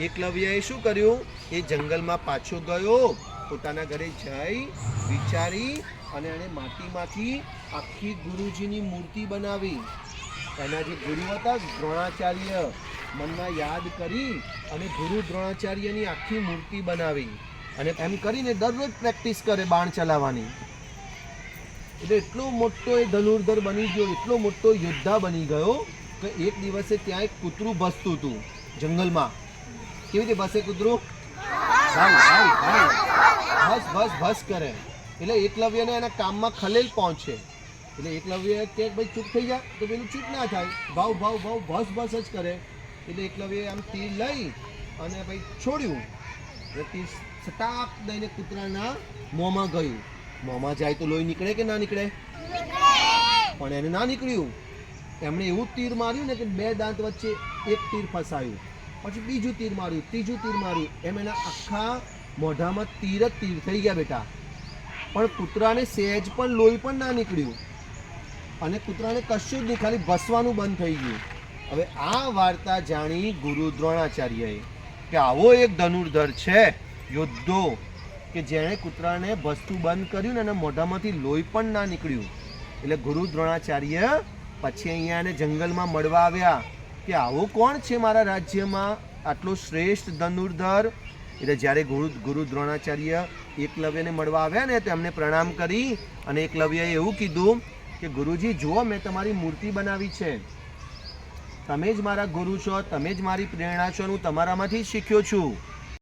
એકલવ્યએ શું કર્યું? એ જંગલમાં પાછો ગયો, પોતાના ઘરે જઈ, વિચારી અને એણે માટીમાંથી આખી ગુરુજીની મૂર્તિ બનાવી. એના જે ગુરુ હતા, દ્રોણાચાર્ય, મનમાં યાદ કરી અને ગુરુ દ્રોણાચાર્યની આખી મૂર્તિ બનાવી અને એમ કરીને દરરોજ પ્રેક્ટિસ કરે બાણ ચલાવવાની. એટલે એટલો મોટો એ ધનુર્ધર બની ગયો, એટલો મોટો યોદ્ધા બની ગયો, કે એક દિવસે ત્યાં એક કૂતરું ભસતું હતું જંગલમાં. કેવી રીતે ભસે કૂતરું? ભસ ભસ ભસ કરે. એટલે એકલવ્યને એના કામમાં ખલેલ પહોંચે. એટલે એકલવ્ય કે ભાઈ ચૂપ થઈ જા તો પેલું ચૂપ ના થાય. ભાવ ભાવ ભાવ ભસ ભસ જ કરે. એટલે એકલવ્ય આમ તીર લઈ અને ભાઈ છોડ્યું. એટલે તીર સટાક દઈને કૂતરાના મોંમાં ગયું. મોંમાં જાય તો લોહી નીકળે કે ના નીકળે? પણ એને ના નીકળ્યું. એમણે એવું તીર માર્યું ને કે બે દાંત વચ્ચે એક તીર ફસાયું. પછી બીજું તીર માર્યું, ત્રીજું તીર માર્યું. એમ એના આખા મોઢામાં તીર જ તીર થઈ ગયા બેટા. પણ કૂતરાને સહેજ પણ લોહી પણ ના નીકળ્યું. અને કૂતરાને કશું જ નહીં, ખાલી ભસવાનું બંધ થઈ ગયું. હવે આ વાર્તા જાણી ગુરુ દ્રોણાચાર્યએ કે આવો એક ધનુર્ધર છે, યોદ્ધો, કે જેણે કૂતરાને ભસતું બંધ કર્યું ને એના મોઢામાંથી લોહી પણ ના નીકળ્યું. એટલે ગુરુ દ્રોણાચાર્ય પછી અહીંયા એને જંગલમાં મળવા આવ્યા. કે આવો કોણ છે મારા રાજ્યમાં? આટલો શ્રેષ્ઠ ધનુર્ધર? એટલે જ્યારે ગુરુ ગુરુ દ્રોણાચાર્ય એકલવ્યને મળવા આવ્યા ને, તો એમને પ્રણામ કરી અને એકલવ્યએ એવું કીધું કે, ગુરુજી, જુઓ, મેં તમારી મૂર્તિ બનાવી છે. તમે જ મારા ગુરુ છો, તમે જ મારી પ્રેરણા છો હું તમારામાંથી શીખ્યો છું.